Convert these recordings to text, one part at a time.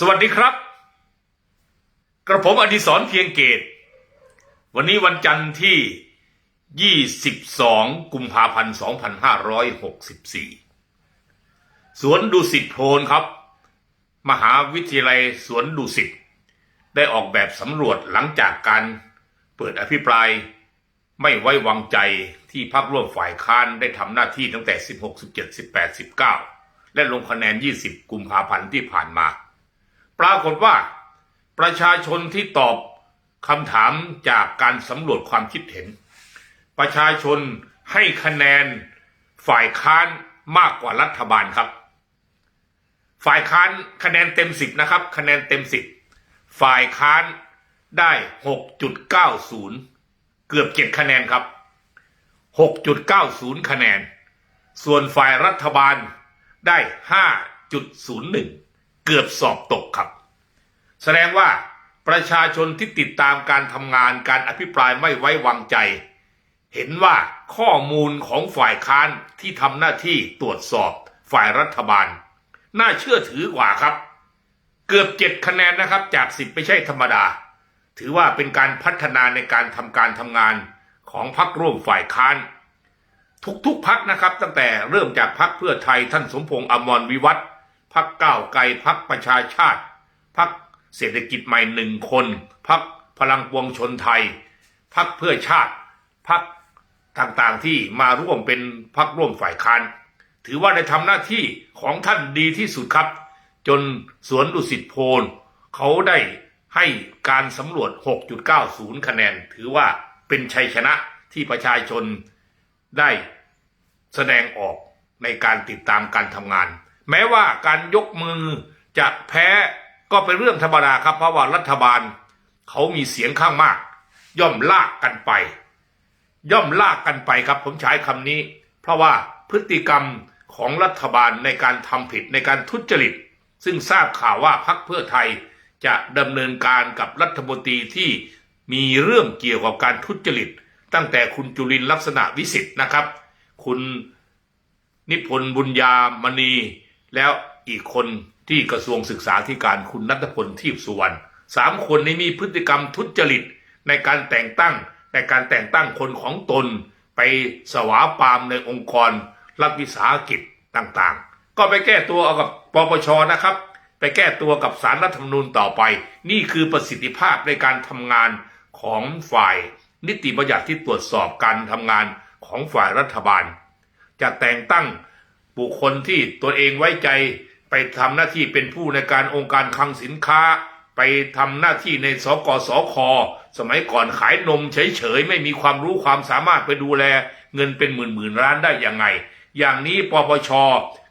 สวัสดีครับ กระผมอดิศรเพียงเกต วันนี้วันจันทร์ที่ 22 กุมภาพันธ์ 2564 สวนดุสิตโพลครับ มหาวิทยาลัยสวนดุสิต ได้ออกแบบสำรวจหลังจากการเปิดอภิปรายไม่ไว้วางใจที่พักร่วมฝ่ายค้านได้ทำหน้าที่ตั้งแต่ 16 17 18 19 และลงคะแนน 20 กุมภาพันธ์ที่ผ่านมา ปรากฏว่า ประชาชนที่ตอบคำถามจากการสำรวจความคิดเห็น ประชาชนให้คะแนนฝ่ายค้านมากกว่ารัฐบาลครับ ฝ่ายค้านคะแนนเต็มสิบนะครับ คะแนนเต็มสิบฝ่ายค้านได้หกจุดเก้าศูนย์เกือบเจ็ดคะแนนครับหกจุดเก้าศูนย์คะแนน ส่วนฝ่ายรัฐบาลได้ห้าจุดศูนย์หนึ่ง เกือบสอบตกครับ แสดงว่าประชาชนที่ติดตามการทำงานการอภิปรายไม่ไว้วางใจ เห็นว่าข้อมูลของฝ่ายค้านที่ทำหน้าที่ตรวจสอบฝ่ายรัฐบาล น่าเชื่อถือกว่าครับ เกือบเจ็ดคะแนนนะครับจากสิบไม่ใช่ธรรมดา ถือว่าเป็นการพัฒนาในการทำการทำงานของพรรคร่วมฝ่ายค้าน ทุกๆพักนะครับ ตั้งแต่เริ่มจากพักเพื่อไทยท่านสมพงษ์อมรวิวัฒน์ พักก้าวไกลพักประชาชาติ พักเศรษฐกิจใหม่หนึ่งคนพักพลังปวงชนไทย พักเพื่อชาติ พักต่างๆที่มาร่วมเป็นพักร่วมฝ่ายค้าน ถือว่าได้ทำหน้าที่ของท่านดีที่สุดครับ จนสวนดุสิตโพลเขาได้ให้การสำรวจ 6.90 คะแนน ถือว่าเป็นชัยชนะที่ประชาชนได้แสดงออกในการติดตามการทำงาน แม้ว่าการยกมือจะแพ้ก็เป็นเรื่องธรรมดาครับ เพราะว่ารัฐบาล เขามีเสียงข้างมาก ย่อมลากกันไป ย่อมลากกันไปครับ ผมใช้คำนี้ เพราะว่าพฤติกรรมของรัฐบาลในการทำผิดในการทุจริต ซึ่งทราบข่าวว่าพักเพื่อไทยจะดำเนินการกับรัฐมนตรีที่มีเรื่องเกี่ยวกับการทุจริต ตั้งแต่คุณจุลินลักษณะวิสิทธ์นะครับ คุณนิพนธ์บุญญามณี แล้วอีกคนที่กระทรวงศึกษาธิการคุณนัทพลทีพสุวรรณสามคนนี้มีพฤติกรรมทุจริตในการแต่งตั้งในการแต่งตั้งคนของตน ไปสวาปามในองค์กร รัฐวิสาหกิจต่างๆ ก็ไปแก้ตัวเอากับปปชนะครับ ไปแก้ตัวกับสารรัฐธรรมนูญต่อไป นี่คือประสิทธิภาพในการทำงานของฝ่ายนิติบัญญัติที่ตรวจสอบการทำงานของฝ่ายรัฐบาล จะแต่งตั้ง บุคคลที่ตัวเองไว้ใจไปทำหน้าที่เป็นผู้ในการองค์การคลังสินค้า ไปทำหน้าที่ในสกสคสมัยก่อนขายนมเฉยๆไม่มีความรู้ความสามารถไปดูแล เงินเป็นหมื่นๆล้านได้ยังไง อย่างนี้ปปช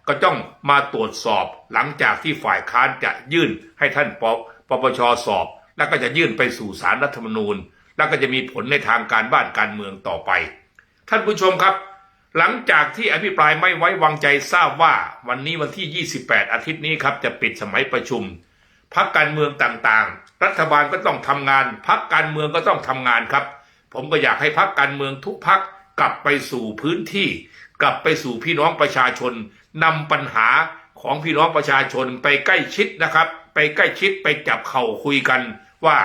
ก็ต้องมาตรวจสอบหลังจากที่ฝ่ายค้านจะยื่นให้ท่านปปปชสอบ แล้วก็จะยื่นไปสู่สารรัฐธรรมนูญ แล้วก็จะมีผลในทางการบ้านการเมืองต่อไป ท่านผู้ชมครับ หลังจากที่อภิปรายไม่ไว้วางใจทราบว่าวันนี้วันที่ 28 อาทิตย์นี้ครับจะปิดสมัยประชุมพักการเมืองต่างๆ รัฐบาลก็ต้องทำงานพักการเมืองก็ต้องทำงานครับ ผมก็อยากให้พักการเมืองทุกพักกลับไปสู่พื้นที่ กลับไปสู่พี่น้องประชาชนนำปัญหาของพี่น้องประชาชนไปใกล้ชิดนะครับ ไปใกล้ชิดไปจับเข่าคุยกันว่า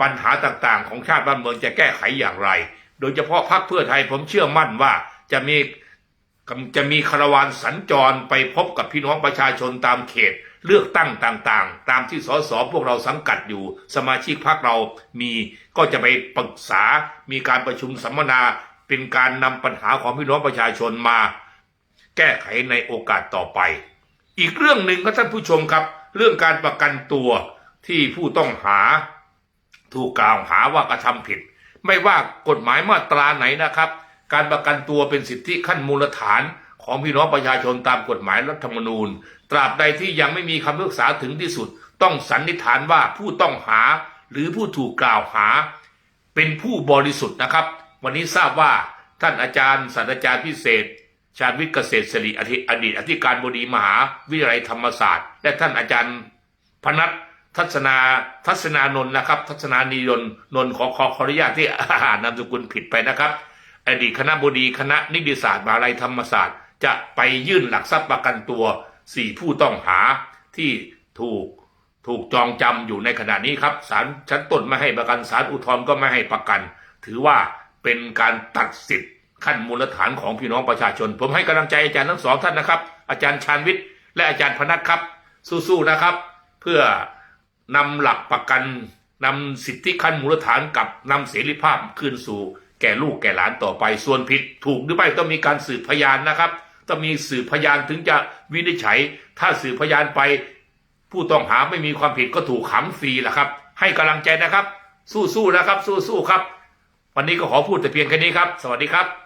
ปัญหาต่างๆ ของชาติบ้านเมืองจะแก้ไขอย่างไร โดยเฉพาะพรรคเพื่อไทยผมเชื่อมั่นว่า จะมีจะมีคารวานสัญจรไปพบกับพี่น้องประชาชนตามเขตเลือกตั้งต่างๆ ตามที่สสพวกเราสังกัดอยู่ สมาชิกพรรคเรามีก็จะไปปรึกษา มีการประชุมสัมมนา เป็นการนำปัญหาของพี่น้องประชาชนมา แก้ไขในโอกาสต่อไป อีกเรื่องหนึ่งครับท่านผู้ชมครับ เรื่องการประกันตัวที่ผู้ต้องหา ถูกกล่าวหาว่ากระทำผิด ไม่ว่ากฎหมายมาตราไหนนะครับ การประกันตัวเป็นสิทธิขั้นมูลฐานของพี่น้องประชาชนตามกฎหมายรัฐธรรมนูญ ตราบใดที่ยังไม่มีคำพิพากษาถึงที่สุด ต้องสันนิษฐานว่าผู้ต้องหาหรือผู้ถูกกล่าวหา เป็นผู้บริสุทธิ์นะครับ วันนี้ทราบว่าท่านอาจารย์ศาสตราจารย์พิเศษ ชาญวิทย์เกษตรศิริอธิอดีตอธิการบดีมหาวิทยาลัยธรรมศาสตร์ และท่านอาจารย์พนัททัศนาทัศนานนท์นะครับ ทัศนานียนนนท์ขอขอขออนุญาตที่อ่านนามสกุลผิดไปนะครับ อดีตคณะบดีคณะนิติศาสตร์มหาลัยธรรมศาสตร์ จะไปยื่นหลักทรัพย์ประกันตัวสี่ผู้ต้องหาที่ถูกถูกจองจำอยู่ในขณะนี้ครับศาลชั้นต้นไม่ให้ประกันศาลอุทธรณ์ก็ไม่ให้ประกัน ถือว่าเป็นการตัดสิทธิ์ขั้นมูลฐานของพี่น้องประชาชน ผมให้กำลังใจอาจารย์ทั้งสองท่านนะครับ อาจารย์ชาญวิทย์และอาจารย์พนัทครับ สู้ๆนะครับ เพื่อนำหลักประกันนำสิทธิขั้นมูลฐานกับนำเสรีภาพคืนสู่ แก่ลูกแก่หลานต่อไป ส่วนผิดถูกหรือไม่ต้องมีการสืบพยานนะครับ ต้องมีสืบพยานถึงจะวินิจฉัย ถ้าสืบพยานไป ผู้ต้องหาไม่มีความผิดก็ถูกขังฟรีแหละครับ ให้กำลังใจนะครับ สู้ๆนะครับ สู้ๆครับ วันนี้ก็ขอพูดแต่เพียงแค่นี้ครับ สวัสดีครับ